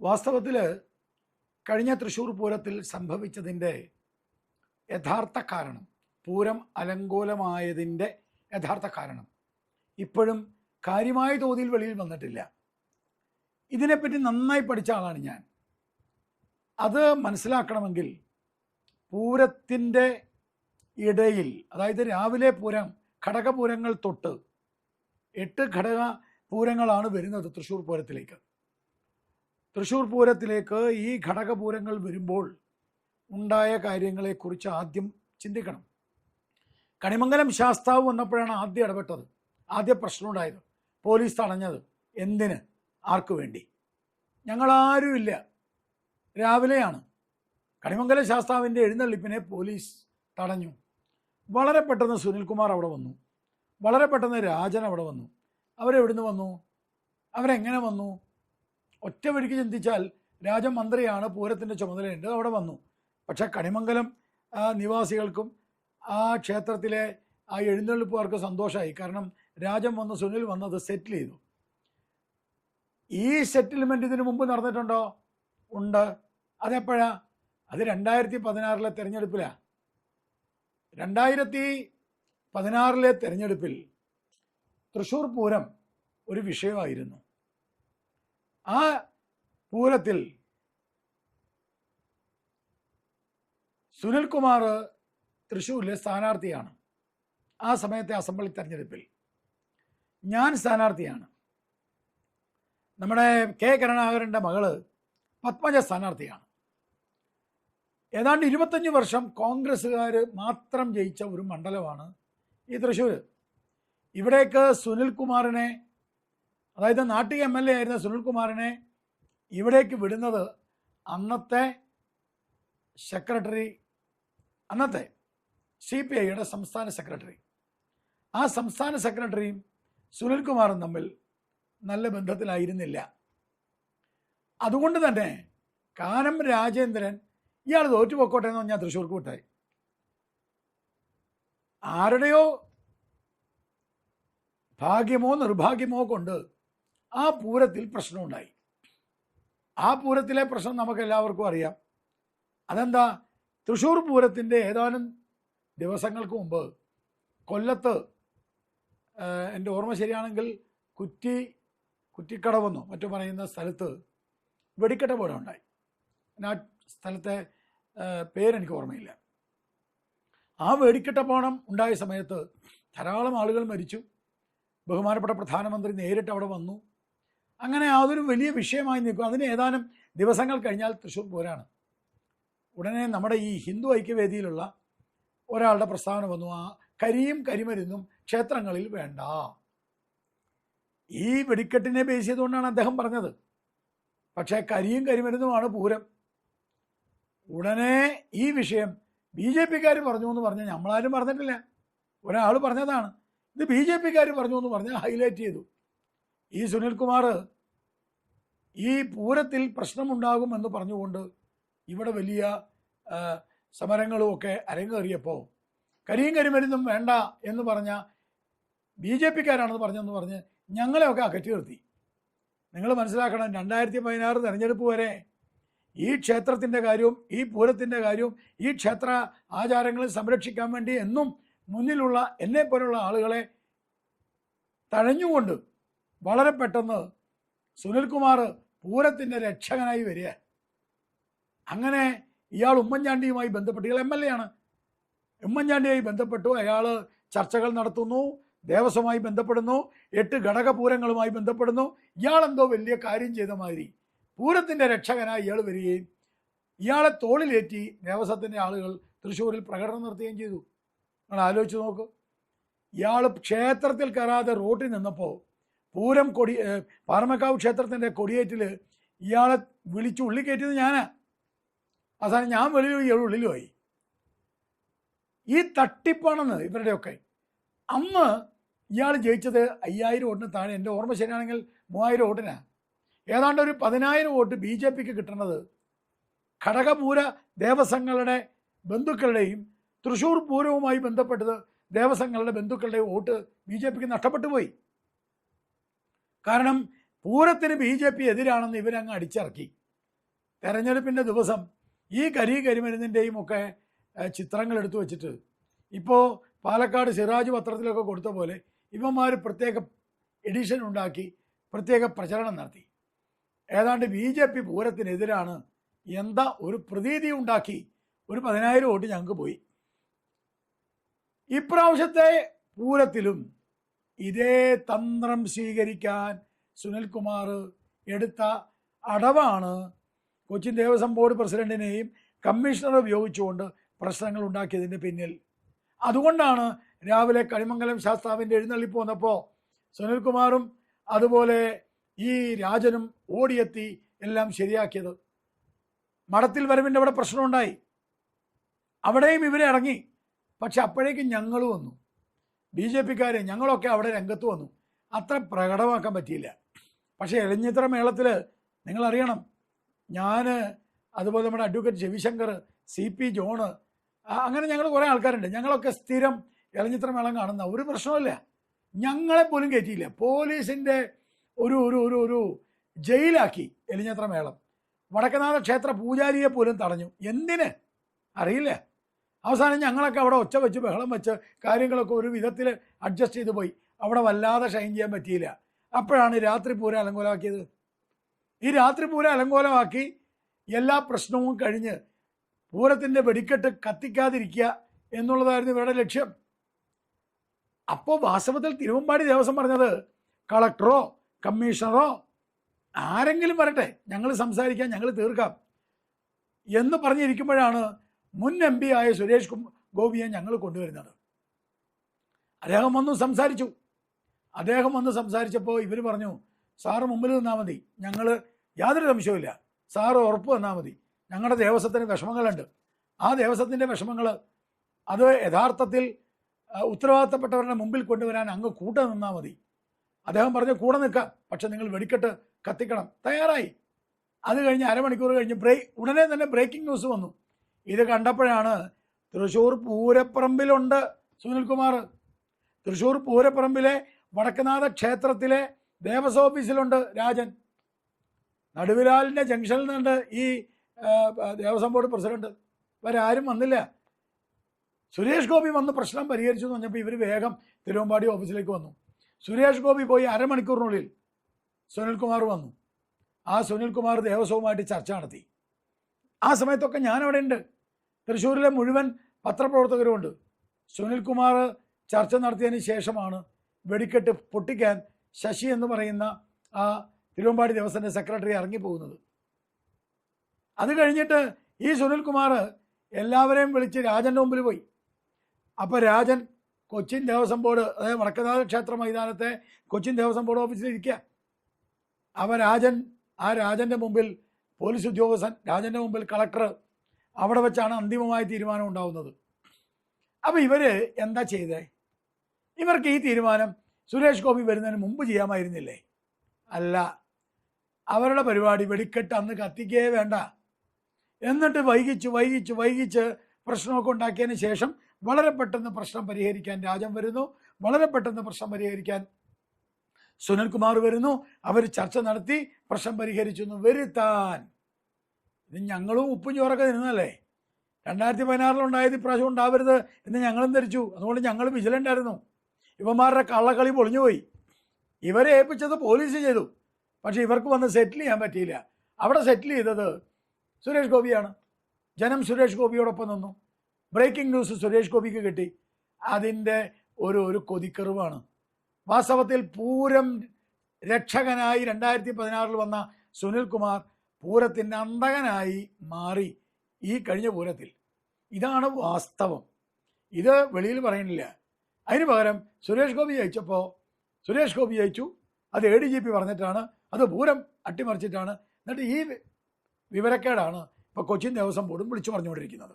വാസ്തവത്തിൽ കഴിഞ്ഞ തൃശ്ശൂർ പൂരത്തിൽ സംഭവിച്ചതിന്റെ യഥാർത്ഥ കാരണം പൂരം അലങ്കോലമായതിന്റെ യഥാർത്ഥ കാരണം ഇപ്പോഴും കാര്യമായ തോതിൽ വെളിയിൽ വന്നിട്ടില്ല. ഇതിനെപ്പറ്റി നന്നായി പഠിച്ച ആളാണ് ഞാൻ. അത് മനസ്സിലാക്കണമെങ്കിൽ പൂരത്തിന്റെ ഇടയിൽ അതായത് രാവിലെ പൂരം ഘടകപൂരങ്ങൾ തൊട്ട് എട്ട് ഘടക പൂരങ്ങളാണ് വരുന്നത് തൃശ്ശൂർ പൂരത്തിലേക്ക്. തൃശ്ശൂർ പൂരത്തിലേക്ക് ഈ ഘടകപൂരങ്ങൾ വരുമ്പോൾ ഉണ്ടായ കാര്യങ്ങളെക്കുറിച്ച് ആദ്യം ചിന്തിക്കണം. കണിമംഗലം ശാസ്താവ് വന്നപ്പോഴാണ് ആദ്യം ഇടപെട്ടത്. ആദ്യ പ്രശ്നമുണ്ടായത് പോലീസ് തടഞ്ഞത് എന്തിന്? ആർക്കു വേണ്ടി? ഞങ്ങളാരും ഇല്ല രാവിലെയാണ്. കണിമംഗലം ശാസ്താവിന്റെ എഴുന്നള്ളിപ്പിനെ പോലീസ് തടഞ്ഞു. വളരെ പെട്ടെന്ന് സുനിൽകുമാർ അവിടെ വന്നു. വളരെ പെട്ടെന്ന് രാജൻ അവിടെ വന്നു. അവരെവിടുന്ന് വന്നു? അവരെങ്ങനെ വന്നു? ഒറ്റ വഴിക്ക് ചിന്തിച്ചാൽ രാജമന്ത്രിയാണ് പൂരത്തിന്റെ ചുമതലയുണ്ട്. അവിടെ വന്നു. പക്ഷേ കണിമംഗലം നിവാസികൾക്കും ആ ക്ഷേത്രത്തിലെ ആ എഴുന്നള്ളിപ്പുകാർക്ക് സന്തോഷമായി. കാരണം രാജം വന്ന് സുനിൽ വന്നത് സെറ്റിൽ ചെയ്തു. ഈ സെറ്റിൽമെന്റ് ഇതിനു മുമ്പ് നടന്നിട്ടുണ്ടോ? ഉണ്ട്. അതെപ്പോഴാ? അത് രണ്ടായിരത്തി പതിനാറിലെ തെരഞ്ഞെടുപ്പിലാണ് രണ്ടായിരത്തി പതിനാറിലെ തെരഞ്ഞെടുപ്പിൽ തൃശ്ശൂർ പൂരം ഒരു വിഷയമായിരുന്നു. ആ പൂരത്തിൽ സുനിൽകുമാർ തൃശ്ശൂരിലെ സ്ഥാനാർത്ഥിയാണ്. ആ സമയത്തെ അസംബ്ലി തെരഞ്ഞെടുപ്പിൽ ഞാൻ സ്ഥാനാർത്ഥിയാണ്. നമ്മുടെ കെ കരുണാകരന്റെ മകൾ പത്മജ സ്ഥാനാർത്ഥിയാണ്. ഏതാണ്ട് ഇരുപത്തഞ്ച് വർഷം കോൺഗ്രസ്സുകാർ മാത്രം ജയിച്ച ഒരു മണ്ഡലമാണ് ഈ തൃശ്ശൂർ ഇവിടേക്ക് സുനിൽകുമാറിനെ അതായത് നാട്ടിക എം എൽ എ ആയിരുന്ന സുനിൽകുമാറിനെ ഇവിടേക്ക് വിടുന്നത് അന്നത്തെ സെക്രട്ടറി അന്നത്തെ സി പി ഐയുടെ സംസ്ഥാന സെക്രട്ടറി. ആ സംസ്ഥാന സെക്രട്ടറിയും സുനിൽകുമാറും തമ്മിൽ നല്ല ബന്ധത്തിലായിരുന്നില്ല. അതുകൊണ്ട് തന്നെ കാനം രാജേന്ദ്രൻ ഇയാൾ തോറ്റുപോക്കോട്ടെ എന്ന് പറഞ്ഞാൽ തൃശ്ശൂർക്ക് വിട്ടായി. ആരുടെയോ ഭാഗ്യമോ നിർഭാഗ്യമോ കൊണ്ട് ആ പൂരത്തിൽ പ്രശ്നമുണ്ടായി. ആ പൂരത്തിലെ പ്രശ്നം നമുക്ക് എല്ലാവർക്കും അറിയാം. അതെന്താ? തൃശ്ശൂർ പൂരത്തിന്റെ ഏതാനും ദിവസങ്ങൾക്ക് മുമ്പ് കൊല്ലത്ത് എന്റെ ഓർമ്മ ശരിയാണെങ്കിൽ കുറ്റി കുറ്റിക്കടവെന്നോ മറ്റു പറയുന്ന സ്ഥലത്ത് വെടിക്കെട്ട് പോലെ ഉണ്ടായി. ആ സ്ഥലത്തെ പേരെനിക്ക് ഓർമ്മയില്ല. ആ വെടിക്കെട്ടപ്പോണം ഉണ്ടായ സമയത്ത് ധാരാളം ആളുകൾ മരിച്ചു. ബഹുമാനപ്പെട്ട പ്രധാനമന്ത്രി നേരിട്ട് അവിടെ വന്നു. അങ്ങനെ അതൊരു വലിയ വിഷയമായി നിൽക്കും. അതിന് ഏതാനും ദിവസങ്ങൾ കഴിഞ്ഞാൽ തൃശ്ശൂർ പോരാണ്. ഉടനെ നമ്മുടെ ഈ ഹിന്ദു ഐക്യവേദിയിലുള്ള ഒരാളുടെ പ്രസ്താവന വന്നു. ആ കരിയും കരിമരുന്നും ക്ഷേത്രങ്ങളിൽ വേണ്ട. ഈ വെടിക്കെട്ടിനെ ബേസ് ചെയ്തുകൊണ്ടാണ് അദ്ദേഹം പറഞ്ഞത്. പക്ഷേ കരിയും കരിമരുന്നുമാണ് പൂരം. ഉടനെ ഈ വിഷയം ബി ജെ പിക്കാർ പറഞ്ഞു എന്ന് പറഞ്ഞാൽ നമ്മളാരും പറഞ്ഞിട്ടില്ല ഒരാൾ പറഞ്ഞതാണ്. ഇത് ബി ജെ പിക്കാർ പറഞ്ഞു എന്ന് പറഞ്ഞാൽ ഹൈലൈറ്റ് ചെയ്തു. ഈ സുനിൽകുമാർ ഈ പൂരത്തിൽ പ്രശ്നമുണ്ടാകുമെന്ന് പറഞ്ഞുകൊണ്ട് ഇവിടെ വലിയ സമരങ്ങളും ഒക്കെ അരങ്ങേറിയപ്പോൾ കരിയും കരിമരുന്നും വേണ്ട എന്ന് പറഞ്ഞ ബി ജെ പിക്കാരാണെന്ന് പറഞ്ഞെന്ന് പറഞ്ഞ് ഞങ്ങളെയൊക്കെ അകറ്റി നിർത്തി. നിങ്ങൾ മനസ്സിലാക്കണം രണ്ടായിരത്തി പതിനാറ് തെരഞ്ഞെടുപ്പ് വരെ ഈ ക്ഷേത്രത്തിന്റെ കാര്യവും ഈ പൂരത്തിന്റെ കാര്യവും ഈ ക്ഷേത്ര ആചാരങ്ങളെ സംരക്ഷിക്കാൻ വേണ്ടി എന്നും മുന്നിലുള്ള എന്നെ പോലുള്ള ആളുകളെ തഴഞ്ഞുകൊണ്ട് വളരെ പെട്ടെന്ന് സുനിൽകുമാർ പൂരത്തിന്റെ രക്ഷകനായി വരിക. അങ്ങനെ ഇയാൾ ഉമ്മൻചാണ്ടിയുമായി ബന്ധപ്പെട്ട് ഇയാൾ എം എൽ എ ആണ്. ഉമ്മൻചാണ്ടിയുമായി ബന്ധപ്പെട്ടു അയാൾ ചർച്ചകൾ നടത്തുന്നു ദേവസ്വമായി ബന്ധപ്പെടുന്നു എട്ട് ഘടകപൂരങ്ങളുമായി ബന്ധപ്പെടുന്നു. ഇയാളെന്തോ വലിയ കാര്യം ചെയ്ത മാതിരി പൂരത്തിന്റെ രക്ഷകനായി ഇയാൾ വരികയും ഇയാളെ തോളിലേറ്റി ദേവസ്വത്തിന്റെ ആളുകൾ തൃശ്ശൂരിൽ പ്രകടനം നടത്തുകയും ചെയ്തു. നിങ്ങൾ ആലോചിച്ച് നോക്ക്. ഇയാൾ ക്ഷേത്രത്തിൽ കയറാതെ റോട്ടിൽ നിന്നപ്പോൾ പൂരം കൊടി പാറമക്കാവ് ക്ഷേത്രത്തിന്റെ കൊടിയേറ്റിൽ ഇയാളെ വിളിച്ച് ഉള്ളിൽ കയറ്റിയത് ഞാനാ. അവസാനം ഞാൻ വെളിയിൽ ഇയാൾ ഉള്ളിലുമായി ഈ തട്ടിപ്പാണെന്ന് ഇവരുടെയൊക്കെ. അന്ന് ഇയാൾ ജയിച്ചത് അയ്യായിരം വോട്ടിന് താഴെ. എന്റെ ഓർമ്മ ശരിയാണെങ്കിൽ മൂവായിരം വോട്ടിനാണ് ഏതാണ്ട് ഒരു പതിനായിരം വോട്ട് ബി ജെ പിക്ക് കിട്ടുന്നത് ഘടകപൂര ദേവസ്വങ്ങളുടെ ബന്ധുക്കളുടെയും തൃശ്ശൂർ പൂരവുമായി ബന്ധപ്പെട്ടത് ദേവസ്വങ്ങളുടെ ബന്ധുക്കളുടെയും വോട്ട് ബി ജെ പിക്ക് നഷ്ടപ്പെട്ടു പോയി. കാരണം പൂരത്തിന് ബി ജെ പി എതിരാണെന്ന് ഇവരങ്ങ് അടിച്ചിറക്കി. തെരഞ്ഞെടുപ്പിന്റെ ദിവസം ഈ കരി കരിമരുന്നിന്റെയും ഒക്കെ ചിത്രങ്ങൾ എടുത്തു വെച്ചിട്ട് ഇപ്പോൾ പാലക്കാട് സിറാജ് പത്രത്തിലൊക്കെ കൊടുത്ത പോലെ ഇവന്മാർ പ്രത്യേക എഡിഷൻ ഉണ്ടാക്കി പ്രത്യേക പ്രചരണം നടത്തി. ഏതാണ്ട് ബി ജെ പി പൂരത്തിനെതിരാണ് എന്താ ഒരു പ്രതീതി ഉണ്ടാക്കി ഒരു പതിനായിരം വോട്ട് ഞങ്ങൾക്ക് പോയി. ഇപ്രാവശ്യത്തെ പൂരത്തിലും ഇതേ തന്ത്രം സ്വീകരിക്കാൻ സുനിൽകുമാർ എടുത്ത അടവാണ് കൊച്ചിൻ ദേവസ്വം ബോർഡ് പ്രസിഡന്റിനെയും കമ്മീഷണറെ ഉപയോഗിച്ചുകൊണ്ട് പ്രശ്നങ്ങൾ ഉണ്ടാക്കിയതിന്റെ പിന്നിൽ. അതുകൊണ്ടാണ് രാവിലെ കളിമംഗലം ശാസ്താവിന്റെ എഴുന്നള്ളിപ്പ് വന്നപ്പോൾ സുനിൽകുമാറും അതുപോലെ ഈ രാജനും ഓടിയെത്തി എല്ലാം ശരിയാക്കിയത്. മഠത്തിൽ വരവിന്റെ അവിടെ പ്രശ്നമുണ്ടായി. അവിടെയും ഇവരെ ഇറങ്ങി. പക്ഷെ അപ്പോഴേക്കും ഞങ്ങൾ വന്നു. ബി ജെ പിക്കാർ ഞങ്ങളൊക്കെ അവിടെ രംഗത്ത് വന്നു. അത്ര പ്രകടമാക്കാൻ പറ്റിയില്ല. പക്ഷേ എളിഞ്ഞിത്ര മേളത്തിൽ നിങ്ങളറിയണം ഞാൻ അതുപോലെ നമ്മുടെ advocate Ravishankar C P John അങ്ങനെ ഞങ്ങൾ കുറേ ആൾക്കാരുണ്ട്. ഞങ്ങളൊക്കെ സ്ഥിരം ഇളഞ്ഞിത്ര മേളം കാണുന്ന ഒരു പ്രശ്നമില്ല ഞങ്ങളെ പോലും കയറ്റിയില്ല പോലീസിന്റെ ഒരു ഒരു ഒരു ഒരു ജയിലാക്കി എലിഞ്ഞത്ര മേളം. വടക്കനാഥ ക്ഷേത്ര പൂജാരിയെ പോലും തടഞ്ഞു. എന്തിന്? അറിയില്ല. അവസാനം ഞങ്ങളൊക്കെ അവിടെ ഒച്ച വെച്ച് ബഹളം വെച്ച് കാര്യങ്ങളൊക്കെ ഒരു വിധത്തിൽ അഡ്ജസ്റ്റ് ചെയ്ത് പോയി. അവിടെ വല്ലാതെ ഷൈൻ ചെയ്യാൻ പറ്റിയില്ല. അപ്പോഴാണ് രാത്രി പൂരം അലങ്കോലമാക്കിയത്. ഈ രാത്രി പൂരം അലങ്കോലമാക്കി എല്ലാ പ്രശ്നവും കഴിഞ്ഞ് പൂരത്തിന്റെ വെടിക്കെട്ട് കത്തിക്കാതിരിക്കുക എന്നുള്ളതായിരുന്നു ഇവരുടെ ലക്ഷ്യം. അപ്പോൾ വാസ്തവത്തിൽ തിരുവമ്പാടി ദേവസ്വം പറഞ്ഞത് കളക്ടറോ കമ്മീഷണറോ ആരെങ്കിലും വരട്ടെ. ഞങ്ങൾ സംസാരിക്കാം ഞങ്ങൾ തീർക്കാം. എന്ന് പറഞ്ഞിരിക്കുമ്പോഴാണ് മുൻ എം പി ആയ സുരേഷ് ഗോപിയെ ഞങ്ങൾ കൊണ്ടുവരുന്നത്. അദ്ദേഹം വന്നു സംസാരിച്ചു. അദ്ദേഹം വന്ന് സംസാരിച്ചപ്പോൾ ഇവർ പറഞ്ഞു സാറ് മുമ്പിൽ നിന്നാൽ മതി. ഞങ്ങൾ യാതൊരു സംശയവുമില്ല. സാറ് ഉറപ്പ് തന്നാൽ മതി. ഞങ്ങളുടെ ദേവസ്വത്തിന് വിഷമങ്ങളുണ്ട്. ആ ദേവസ്വത്തിന്റെ വിഷമങ്ങൾ അത് യഥാർത്ഥത്തിൽ ഉത്തരവാദിത്തപ്പെട്ടവരുടെ മുമ്പിൽ കൊണ്ടുവരാൻ അങ്ങ് കൂട്ടം നിന്നാൽ മതി. അദ്ദേഹം പറഞ്ഞു കൂടെ നിൽക്കാം. പക്ഷെ നിങ്ങൾ വെടിക്കെട്ട് കത്തിക്കണം. തയ്യാറായി. അത് കഴിഞ്ഞ് അരമണിക്കൂർ കഴിഞ്ഞ് ബ്രേക്ക് ഉടനെ തന്നെ ബ്രേക്കിംഗ് ന്യൂസ് വന്നു. ഇത് കണ്ടപ്പോഴാണ് തൃശ്ശൂർ പൂരപ്പറമ്പിലുണ്ട് സുനിൽകുമാർ. തൃശ്ശൂർ പൂരപ്പറമ്പിലെ വടക്കനാഥ ക്ഷേത്രത്തിലെ ദേവസ്വം ഓഫീസിലുണ്ട് രാജൻ. നടുവിലാലിന്റെ ജംഗ്ഷനിൽ നിന്നുണ്ട് ഈ ദേവസ്വം ബോർഡ് പ്രസിഡന്റ്. ഇവരാരും വന്നില്ല. സുരേഷ് ഗോപി വന്ന് പ്രശ്നം പരിഹരിച്ചു എന്ന് പറഞ്ഞപ്പോൾ ഇവർ വേഗം തിരുവമ്പാടി ഓഫീസിലേക്ക് വന്നു. സുരേഷ് ഗോപി പോയി അരമണിക്കൂറിനുള്ളിൽ സുനിൽകുമാർ വന്നു. ആ സുനിൽകുമാർ ദേവസ്വവുമായിട്ട് ചർച്ച നടത്തി. ആ സമയത്തൊക്കെ ഞാൻ അവിടെ ഉണ്ട് തൃശ്ശൂരിലെ മുഴുവൻ പത്രപ്രവർത്തകരുമുണ്ട്. സുനിൽകുമാർ ചർച്ച നടത്തിയതിന് ശേഷമാണ് വെടിക്കെട്ട് പൊട്ടിക്കാൻ ശശി എന്ന് പറയുന്ന ആ തിരുവമ്പാടി ദേവസ്വത്തിന്റെ സെക്രട്ടറി ഇറങ്ങിപ്പോകുന്നത്. അത് കഴിഞ്ഞിട്ട് ഈ സുനിൽകുമാർ എല്ലാവരെയും വിളിച്ച് രാജന്റെ മുമ്പിൽ പോയി. അപ്പോൾ രാജൻ കൊച്ചിൻ ദേവസ്വം ബോർഡ് അതായത് വടക്കനാഥ ക്ഷേത്ര മൈതാനത്തെ കൊച്ചിൻ ദേവസ്വം ബോർഡ് ഓഫീസിൽ ഇരിക്കുക. അവ രാജൻ ആ രാജന്റെ മുമ്പിൽ പോലീസ് ഉദ്യോഗസ്ഥൻ രാജന്റെ മുമ്പിൽ കളക്ടർ അവിടെ വെച്ചാണ് അന്തിമമായ തീരുമാനം ഉണ്ടാവുന്നത്. അപ്പോൾ ഇവർ എന്താ ചെയ്തേ? ഇവർക്ക് ഈ തീരുമാനം സുരേഷ് ഗോപി വരുന്നതിന് മുമ്പ് ചെയ്യാമായിരുന്നില്ലേ? അല്ല. അവരുടെ പരിപാടി വെടിക്കെട്ട് അന്ന് കത്തിക്കേ വേണ്ട. എന്നിട്ട് വൈകിച്ച് വൈകിച്ച് വൈകിച്ച് പ്രശ്നമൊക്കെ ഉണ്ടാക്കിയതിന് ശേഷം വളരെ പെട്ടെന്ന് പ്രശ്നം പരിഹരിക്കാൻ രാജം വരുന്നു. വളരെ പെട്ടെന്ന് പ്രശ്നം പരിഹരിക്കാൻ സുനിൽകുമാർ വരുന്നു. അവർ ചർച്ച നടത്തി പ്രശ്നം പരിഹരിച്ചു എന്ന് വരുത്താൻ. ഇത് ഞങ്ങളും ഉപ്പും ചോറൊക്കെ നിന്നല്ലേ രണ്ടായിരത്തി പതിനാറിലുണ്ടായത് ഇപ്രാവശ്യം ഉണ്ടാവരുത് എന്ന് ഞങ്ങളും ധരിച്ചു. അതുകൊണ്ട് ഞങ്ങൾ വിജിലന്റ് ആയിരുന്നു. ഇവന്മാരുടെ കള്ളക്കളി പൊളിഞ്ഞുപോയി. ഇവരെ ഏൽപ്പിച്ചത് പോലീസ് ചെയ്തു. പക്ഷേ ഇവർക്ക് വന്ന് സെറ്റിൽ ചെയ്യാൻ പറ്റിയില്ല. അവിടെ സെറ്റിൽ ചെയ്തത് സുരേഷ് ഗോപിയാണ്. ജനം സുരേഷ് ഗോപിയോടൊപ്പം നിന്നു. ബ്രേക്കിംഗ് ന്യൂസ് സുരേഷ് ഗോപിക്ക് കിട്ടി. അതിന്റെ ഒരു ഒരു കൊതിക്കറിവാണ്. വാസ്തവത്തിൽ പൂരം രക്ഷകനായി രണ്ടായിരത്തി പതിനാറിൽ വന്ന സുനിൽകുമാർ പൂരത്തിന്റെ അന്തകനായി മാറി ഈ കഴിഞ്ഞ പൂരത്തിൽ. ഇതാണ് വാസ്തവം. ഇത് വെളിയിൽ പറയുന്നില്ല. അതിന് പകരം സുരേഷ് ഗോപി ജയിച്ചപ്പോൾ സുരേഷ് ഗോപി ജയിച്ചു. അത് എ ഡി ജി പി പറഞ്ഞിട്ടാണ്. അത് പൂരം അട്ടിമറിച്ചിട്ടാണ്. എന്നിട്ട് ഈ വിവരക്കേടാണ് ഇപ്പോൾ കൊച്ചിൻ ദേവസ്വം ബോർഡും വിളിച്ചു പറഞ്ഞുകൊണ്ടിരിക്കുന്നത്.